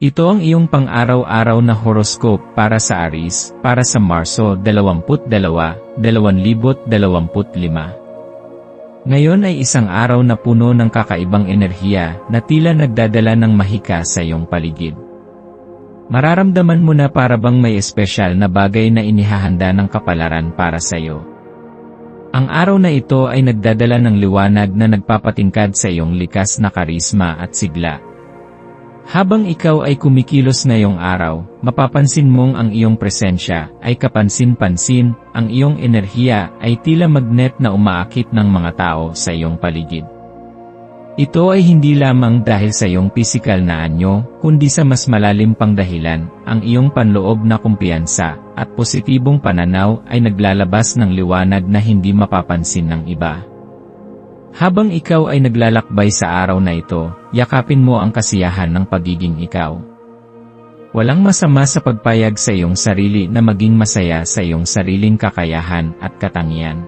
Ito ang iyong pang-araw-araw na horoscope para sa Aries, para sa Marso 22, 2025. Ngayon ay isang araw na puno ng kakaibang enerhiya na tila nagdadala ng mahika sa iyong paligid. Mararamdaman mo na para bang may espesyal na bagay na inihahanda ng kapalaran para sa iyo. Ang araw na ito ay nagdadala ng liwanag na nagpapatingkad sa iyong likas na karisma at sigla. Habang ikaw ay kumikilos ngayong araw, mapapansin mong ang iyong presensya ay kapansin-pansin, ang iyong enerhiya ay tila magnet na umaakit ng mga tao sa iyong paligid. Ito ay hindi lamang dahil sa iyong pisikal na anyo, kundi sa mas malalim pang dahilan, ang iyong panloob na kumpiyansa, at positibong pananaw ay naglalabas ng liwanag na hindi mapapansin ng iba. Habang ikaw ay naglalakbay sa araw na ito, yakapin mo ang kasiyahan ng pagiging ikaw. Walang masama sa pagpayag sa iyong sarili na maging masaya sa iyong sariling kakayahan at katangian.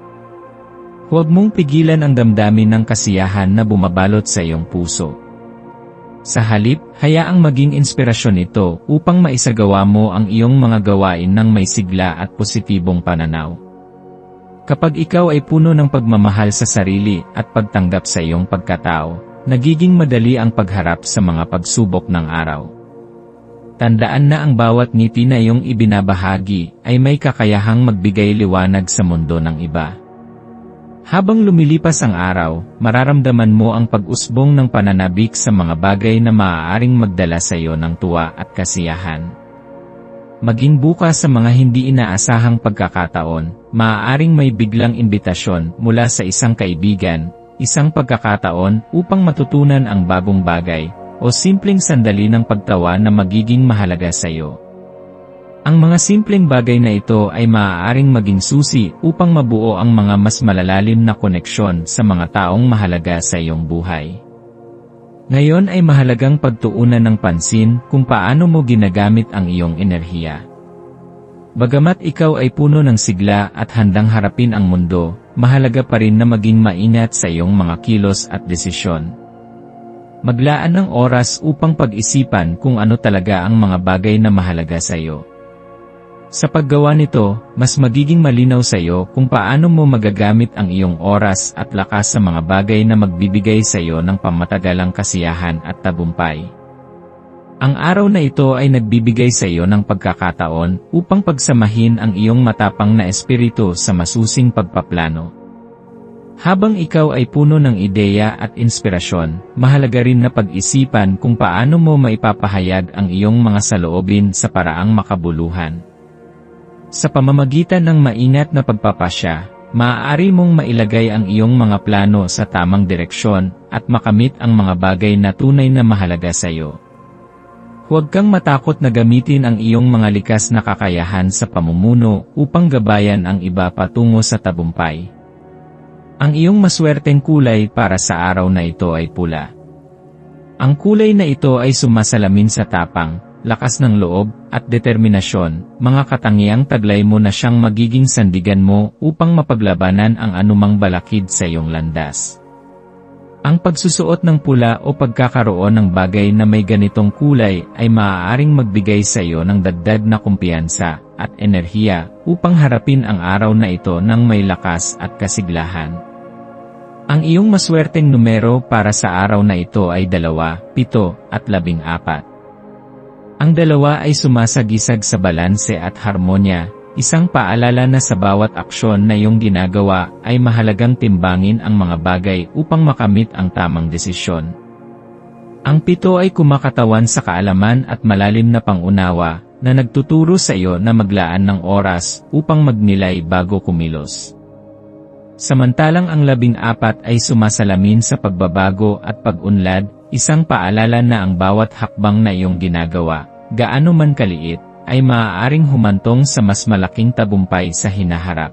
Huwag mong pigilan ang damdamin ng kasiyahan na bumabalot sa iyong puso. Sa halip, hayaang maging inspirasyon ito upang maisagawa mo ang iyong mga gawain ng may sigla at positibong pananaw. Kapag ikaw ay puno ng pagmamahal sa sarili at pagtanggap sa iyong pagkatao, nagiging madali ang pagharap sa mga pagsubok ng araw. Tandaan na ang bawat ngiti na iyong ibinabahagi ay may kakayahang magbigay liwanag sa mundo ng iba. Habang lumilipas ang araw, mararamdaman mo ang pag-usbong ng pananabik sa mga bagay na maaaring magdala sa iyo ng tuwa at kasiyahan. Maging bukas sa mga hindi inaasahang pagkakataon, maaaring may biglang imbitasyon mula sa isang kaibigan, isang pagkakataon upang matutunan ang bagong bagay, o simpleng sandali ng pagtawa na magiging mahalaga sa iyo. Ang mga simpleng bagay na ito ay maaaring maging susi upang mabuo ang mga mas malalalim na koneksyon sa mga taong mahalaga sa iyong buhay. Ngayon ay mahalagang pagtuunan ng pansin kung paano mo ginagamit ang iyong enerhiya. Bagamat ikaw ay puno ng sigla at handang harapin ang mundo, mahalaga pa rin na maging maingat sa iyong mga kilos at desisyon. Maglaan ng oras upang pag-isipan kung ano talaga ang mga bagay na mahalaga sa iyo. Sa paggawa nito, mas magiging malinaw sa iyo kung paano mo magagamit ang iyong oras at lakas sa mga bagay na magbibigay sa iyo ng pamatagalang kasiyahan at tabumpay. Ang araw na ito ay nagbibigay sa iyo ng pagkakataon upang pagsamahin ang iyong matapang na espiritu sa masusing pagpaplano. Habang ikaw ay puno ng ideya at inspirasyon, mahalaga rin na pag-isipan kung paano mo maipapahayag ang iyong mga saloobin sa paraang makabuluhan. Sa pamamagitan ng maingat na pagpapasya, maaari mong mailagay ang iyong mga plano sa tamang direksyon at makamit ang mga bagay na tunay na mahalaga sa iyo. Huwag kang matakot na gamitin ang iyong mga likas na kakayahan sa pamumuno upang gabayan ang iba patungo sa tabumpay. Ang iyong maswerteng kulay para sa araw na ito ay pula. Ang kulay na ito ay sumasalamin sa tapang, lakas ng loob, at determinasyon, mga katangiang taglay mo na siyang magiging sandigan mo upang mapaglabanan ang anumang balakid sa iyong landas. Ang pagsusuot ng pula o pagkakaroon ng bagay na may ganitong kulay ay maaaring magbigay sa iyo ng dagdag na kumpiyansa at enerhiya upang harapin ang araw na ito ng may lakas at kasiglahan. Ang iyong maswerteng numero para sa araw na ito ay dalawa, pito, at labing apat. Ang dalawa ay sumasagisag sa balanse at harmonya, isang paalala na sa bawat aksyon na iyong ginagawa ay mahalagang timbangin ang mga bagay upang makamit ang tamang desisyon. Ang pito ay kumakatawan sa kaalaman at malalim na pangunawa na nagtuturo sa iyo na maglaan ng oras upang magnilay bago kumilos. Samantalang ang labing apat ay sumasalamin sa pagbabago at pag-unlad, isang paalala na ang bawat hakbang na iyong ginagawa, gaano man kaliit, ay maaaring humantong sa mas malaking tagumpay sa hinaharap.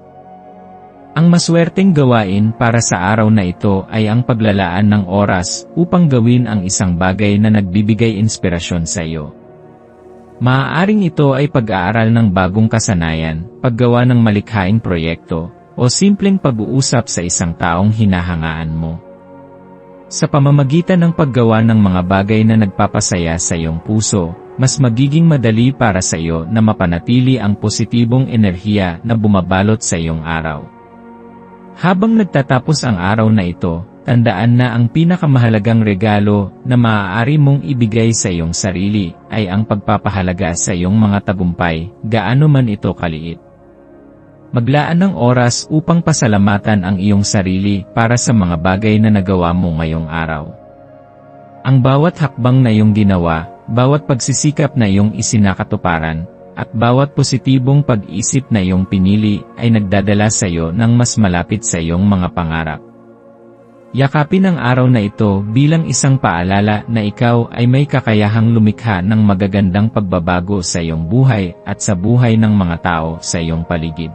Ang maswerteng gawain para sa araw na ito ay ang paglalaan ng oras upang gawin ang isang bagay na nagbibigay inspirasyon sa iyo. Maaaring ito ay pag-aaral ng bagong kasanayan, paggawa ng malikhaing proyekto, o simpleng pag-uusap sa isang taong hinahangaan mo. Sa pamamagitan ng paggawa ng mga bagay na nagpapasaya sa iyong puso, mas magiging madali para sa iyo na mapanatili ang positibong enerhiya na bumabalot sa iyong araw. Habang nagtatapos ang araw na ito, tandaan na ang pinakamahalagang regalo na maaari mong ibigay sa iyong sarili ay ang pagpapahalaga sa iyong mga tagumpay, gaano man ito kaliit. Maglaan ng oras upang pasalamatan ang iyong sarili para sa mga bagay na nagawa mo ngayong araw. Ang bawat hakbang na iyong ginawa, bawat pagsisikap na iyong isinakatuparan, at bawat positibong pag-isip na iyong pinili ay nagdadala sa iyo ng mas malapit sa iyong mga pangarap. Yakapin ang araw na ito bilang isang paalala na ikaw ay may kakayahang lumikha ng magagandang pagbabago sa iyong buhay at sa buhay ng mga tao sa iyong paligid.